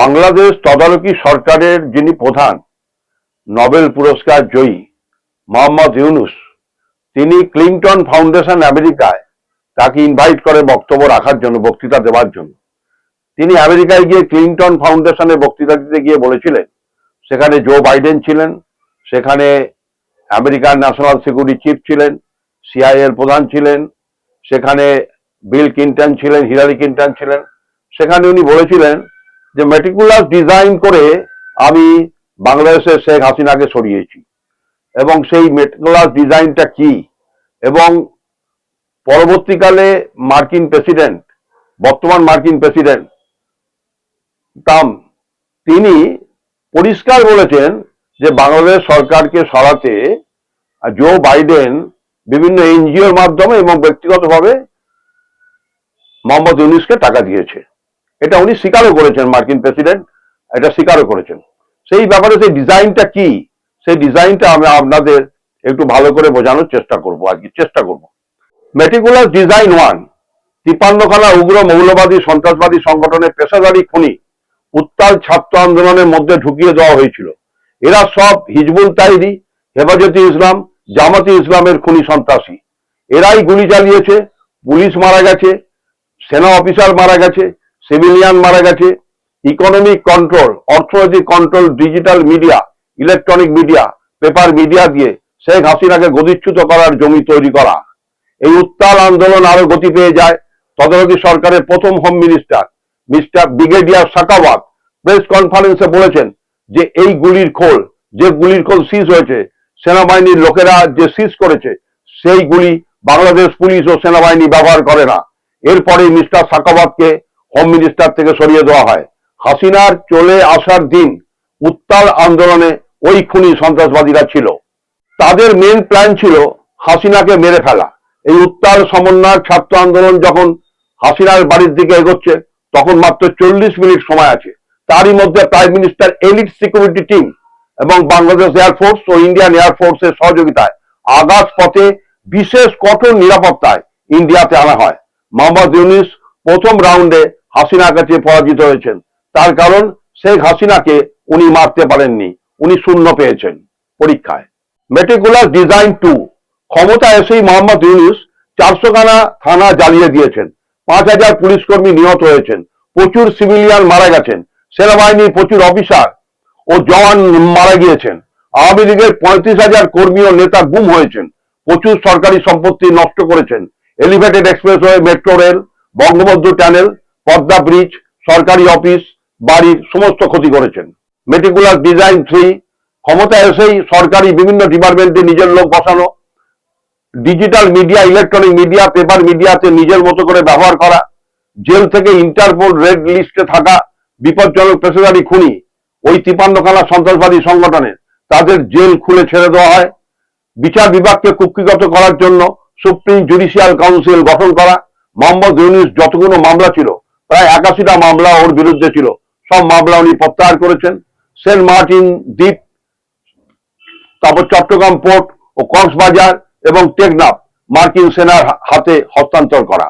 বাংলাদেশ তদারকি সরকারের যিনি প্রধান, নোবেল পুরস্কার জয়ী মোহাম্মদ ইউনুস, তিনি ক্লিন্টন ফাউন্ডেশন আমেরিকায় তাকে ইনভাইট করে বক্তব্য রাখার জন্য, বক্তৃতা দেওয়ার জন্য। তিনি আমেরিকায় গিয়ে ক্লিন্টন ফাউন্ডেশনে বক্তৃতা দিতে গিয়ে বলেছিলেন, সেখানে জো বাইডেন ছিলেন, সেখানে আমেরিকার ন্যাশনাল সিকিউরিটি চিফ ছিলেন, সিআইএর প্রধান ছিলেন, সেখানে বিল ক্লিন্টন ছিলেন, হিলারি ক্লিন্টন ছিলেন, সেখানে উনি বলেছিলেন যে মেটিকুলাস ডিজাইন করে আমি বাংলাদেশের শেখ হাসিনাকে সরিয়েছি। এবং সেই মেটিকুলাস ডিজাইনটা কি? এবং পরবর্তীকালে মার্কিন প্রেসিডেন্ট, বর্তমান মার্কিন প্রেসিডেন্ট ট্রাম্প, তিনি পরিষ্কার বলেছেন যে বাংলাদেশ সরকারকে সরাতে জো বাইডেন বিভিন্ন এনজিওর মাধ্যমে এবং ব্যক্তিগতভাবে মোহাম্মদ ইউনিসকে টাকা দিয়েছে। এটা উনি স্বীকারও করেছেন, মার্কিন প্রেসিডেন্ট, এটা স্বীকারও করেছেন। সেই ব্যাপারে সেই ডিজাইনটা কি? সেই ডিজাইনটা আমি আপনাদের একটু ভালো করে বোঝানোর চেষ্টা করব আজকে চেষ্টা করব। মেটিকুলাস ডিজাইন ওয়ান তিপান্নখানা উগ্র মৌলবাদী সন্ত্রাসবাদী সংগঠনের পেশাদারি খুনি উত্তাল ছাত্র আন্দোলনের মধ্যে ঢুকিয়ে দেওয়া হয়েছিল। এরা সব হিজবুল তাইরি, হেফাজতে ইসলাম, জামাতি ইসলামের খুনি সন্ত্রাসী। এরাই গুলি চালিয়েছে, পুলিশ মারা গেছে, সেনা অফিসার মারা গেছে সিভিলিয়ান মারা গেছে। ইকোনমিক কন্ট্রোল অর্থনৈতিক control digital media electronic media paper media দিয়ে শেখ হাসিনাকে গদিচ্যুত করার জমি তৈরি করা। এই উত্তাল আন্দোলন আরও গতি পেয়ে যায়। তদারকি সরকারের প্রথম home minister mister brigadier Sakhawat press কনফারেন্সে বলেছেন যে এই গুলির খোল, যে গুলির খোল সিজ হয়েছে, সেনাবাহিনীর লোকেরা যে সিজ করেছে, সেই গুলি বাংলাদেশ পুলিশ ও সেনাবাহিনী ব্যবহার করে না। এরপরে মিস্টার সাকাওয়াতকে হোম মিনিস্টার থেকে সরিয়ে দেওয়া হয়। হাসিনার চলে আসার দিন উত্তাল আন্দোলনে ওই খুনি সন্ত্রাসবাদীরা ছিল। তাদের মেন প্ল্যান ছিল হাসিনাকে মেরে ফেলা। এই উত্তাল সমন্বয় ছাত্র আন্দোলন যখন হাসিনার বাড়ির দিকে এগোচ্ছে, তখন মাত্র চল্লিশ মিনিট সময় আছে। তারই মধ্যে prime minister elite security team এবং বাংলাদেশ এয়ারফোর্স ও ইন্ডিয়ান এয়ারফোর্সের সহযোগিতায় আকাশ পথে বিশেষ কঠোর নিরাপত্তায় ইন্ডিয়াতে আনা হয়। মোহাম্মদ ইউনিস প্রথম রাউন্ডে হাসিনার কাছে পরাজিত হয়েছেন। তার কারণ শেখ হাসিনাকে উনি মারতে পারেননি, উনি শূন্য পেয়েছেন পরীক্ষায়। মেটিকুলার ডিজাইন টু, ক্ষমতা এসেই মোহাম্মদ ইউনুস চারশো খানা থানা জ্বালিয়ে দিয়েছেন। পাঁচ হাজার পুলিশ কর্মী নিহত হয়েছেন, প্রচুর সিভিলিয়ান মারা গেছেন সেনাবাহিনীর প্রচুর অফিসার ও জওয়ান মারা গিয়েছেন। আওয়ামী লীগের পঁয়ত্রিশ হাজার কর্মী ও নেতা গুম হয়েছেন, প্রচুর সরকারি সম্পত্তি নষ্ট করেছেন। Elevated expressway metro rail, Bangabandhu tunnel Padma bridge, সরকারি অফিস, বাড়ির সমস্ত ক্ষতি করেছেন। মেটিকুলার ডিজাইন থ্রি ক্ষমতা এসেই সরকারি বিভিন্ন ডিপার্টমেন্টে নিজের লোক বসানো, digital media, electronic media, paper মিডিয়াতে নিজের মতো করে ব্যবহার করা, জেল থেকে ইন্টারপোল রেড লিস্টে থাকা বিপজ্জনক পেশাদারি খুনি, ওই তিপান্নখানা সন্ত্রাসবাদী সংগঠনের তাদের জেল খুলে ছেড়ে দেওয়া হয়। বিচার বিভাগকে কুক্ষিগত করার জন্য সুপ্রিম জুডিশিয়াল কাউন্সিল গঠন করা, মোহাম্মদ ইউনুস যতগুলো মামলা ছিল প্রায় একাশিটা মামলা ওর বিরুদ্ধে ছিল। সব মামলা উনি প্রত্যাহার করেছেন। সেন্ট মার্টিন দ্বীপ, তারপর চট্টগ্রাম পোর্ট ও কক্সবাজার এবং টেকনাফ মার্কিন সেনার হাতে হস্তান্তর করা।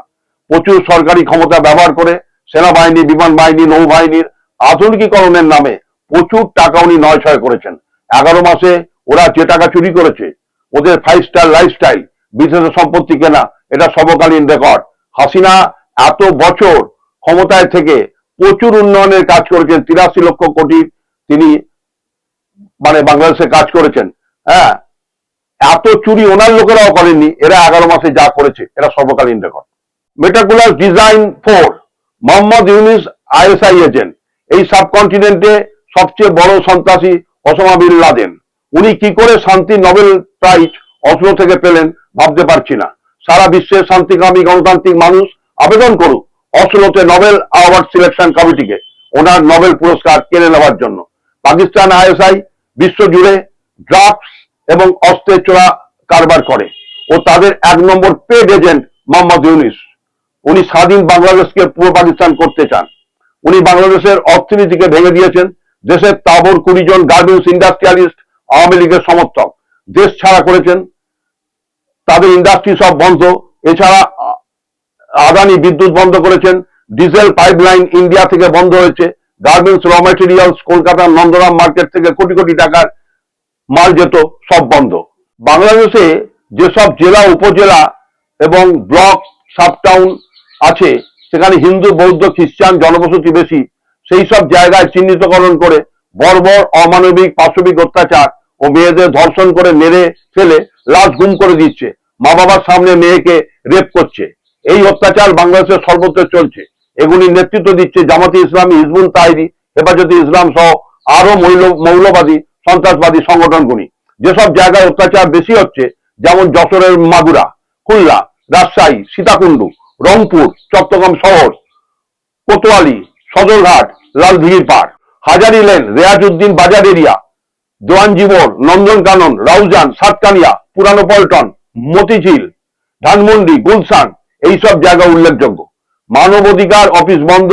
প্রচুর সরকারি ক্ষমতা ব্যবহার করে সেনাবাহিনী বিমান বাহিনী নৌবাহিনীর আধুনিকীকরণের নামে প্রচুর টাকা উনি নয় ছয় করেছেন। এগারো মাসে ওরা যে টাকা চুরি করেছে, ওদের ফাইভ স্টার লাইফস্টাইল বিশেষ সম্পত্তি কেনা, এটা সর্বকালীন রেকর্ড হাসিনা এত বছর ক্ষমতায় থেকে প্রচুর উন্নয়নের কাজ করেছেন, তিরাশি লক্ষ কোটি তিনি মানে বাংলাদেশে কাজ করেছেন। হ্যাঁ এত চুরি ওনার লোকেরাও করেননি, এরা এগারো মাসে যা করেছে, এরা সর্বকালীন record meticulous design for Mohammad Yunus ISI agent এই সাবকন্টিনেন্টে সবচেয়ে বড় সন্ত্রাসী ওসামা বিন লাদেন। উনি কি করে শান্তি নোবেল প্রাইজ অসলো থেকে পেলেন ভাবতে পারছি না। সারা বিশ্বের শান্তিকামী গণতান্ত্রিক মানুষ আবেদন করুক অসলোতে নোবেল অ্যাওয়ার্ড সিলেকশন কমিটিকে ওনার নোবেল পুরস্কার কেড়ে নেওয়ার জন্য। পাকিস্তান আইএসআই বিশ্বজুড়ে ড্রাগস এবং অস্ত্রের চোরা কারবার করে ও তাদের এক number paid agent Mohammad Yunus. উনি স্বাধীন বাংলাদেশকে পূর্ব পাকিস্তান করতে চান। উনি বাংলাদেশের অর্থনীতিকে ভেঙে দিয়েছেন। দেশের তাবর কুড়ি জন গার্মেন্টস ইন্ডাস্ট্রিয়ালিস্ট, আওয়ামী লীগের সমর্থক। দেশ ছাড়া করেছেন। তাদের ইন্ডাস্ট্রি সব বন্ধ। এছাড়া আদানি বিদ্যুৎ বন্ধ করেছেন, ডিজেল পাইপলাইন ইন্ডিয়া থেকে বন্ধ হয়েছে, গার্মেন্টস র মেটেরিয়ালস কলকাতার নন্দরাম মার্কেট থেকে কোটি কোটি টাকার মাল যেত, সব বন্ধ। বাংলাদেশে যেসব জেলা, উপজেলা এবং ব্লক সাব টাউন আছে, সেখানে হিন্দু, বৌদ্ধ, খ্রিস্টান জনবসতি বেশি, সেই সব জায়গায় চিহ্নিতকরণ করে বর্বর, অমানবিক, পাশবিক অত্যাচার ও মেয়েদের ধর্ষণ করে মেরে ফেলে লাশ গুম করে দিচ্ছে। মা বাবার সামনে মেয়েকে রেপ করছে। এই অত্যাচার বাংলাদেশের সর্বত্র চলছে। এগুলি নেতৃত্ব দিচ্ছে জামাতি ইসলামী, হিজবুল তাইরি, হেফাজতে ইসলাম সহ আরও মৌল- মৌলবাদী, সন্ত্রাসবাদী সংগঠনগুলি। যেসব জায়গায় অত্যাচার বেশি হচ্ছে, যেমন যশোরের মাগুরা, খুলনা, রাজশাহী, সীতাকুণ্ডু, রংপুর, চট্টগ্রাম শহর, কোতোয়ালি, সদরঘাট, লালদিঘির পাড়, হাজারি লেন, রেয়াজউদ্দিন বাজার এরিয়া দোয়ান জীবন নন্দনকানন, রাউজান, সাতকানিয়া, পুরানো পল্টন, মতিঝিল, ধানমন্ডি, গুলশান এইসব জায়গা উল্লেখযোগ্য। মানবাধিকার অফিস বন্ধ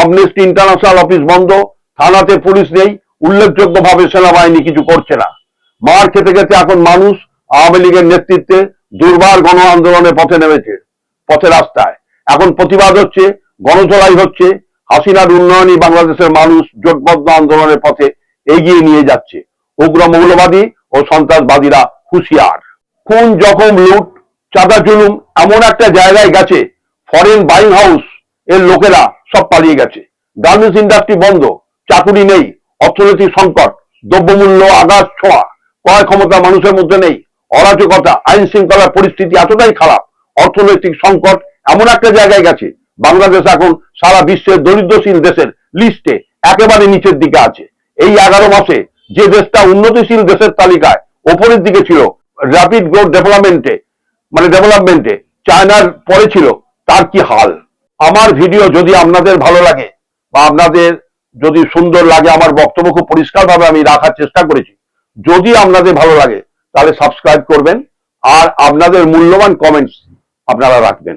আমনেস্টি ইন্টারন্যাশনাল অফিস বন্ধ, থানাতে পুলিশ নেই, উল্লেখযোগ্যভাবে সেনাবাহিনী কিছু করছে না। মার খেতে খেতে এখন মানুষ আওয়ামী লীগের নেতৃত্বে দুর্বার গণ আন্দোলনের পথে নেমেছে, পথে রাস্তায়। এখন প্রতিবাদ হচ্ছে গণচড়াই হচ্ছে, হাসিনার উন্নয়নই বাংলাদেশের মানুষ জোটবদ্ধ আন্দোলনের পথে এগিয়ে নিয়ে যাচ্ছে। উগ্র মৌলবাদী ও সন্ত্রাসবাদীরা হুঁশিয়ার। খুন, জখম, লুট চাঁদা জুলুম এমন একটা জায়গায় গেছে ফরেন বাইং হাউস এর লোকেরা সব পালিয়ে গেছে। গার্মেন্টস ইন্ডাস্ট্রি বন্ধ, চাকুরি নেই অর্থনৈতিক সংকট, দ্রব্যমূল্য আকাশ ছোঁয়া, ক্রয় ক্ষমতা মানুষের মধ্যে নেই, অরাজকতা, আইন শৃঙ্খলার পরিস্থিতি এতটাই খারাপ, অর্থনৈতিক সংকট এমন একটা জায়গায় গেছে। বাংলাদেশ এখন সারা বিশ্বের দরিদ্রশীল দেশের লিস্টে একেবারে নিচের দিকে আছে। এই এগারো মাসে যে দেশটা উন্নতিশীল দেশের তালিকায় ওপরের দিকে ছিল র্যাপিড গ্রোথ ডেভেলপমেন্টে মানে ডেভেলপমেন্টে চায়নার পরে ছিল, তার কি হাল? আমার ভিডিও যদি আপনাদের ভালো লাগে, বা আপনাদের যদি সুন্দর লাগে, আমার বক্তব্য খুব পরিষ্কারভাবে আমি রাখার চেষ্টা করেছি, যদি আপনাদের ভালো লাগে, তাহলে সাবস্ক্রাইব করবেন, আর আপনাদের মূল্যবান কমেন্টস আপনারা রাখবেন।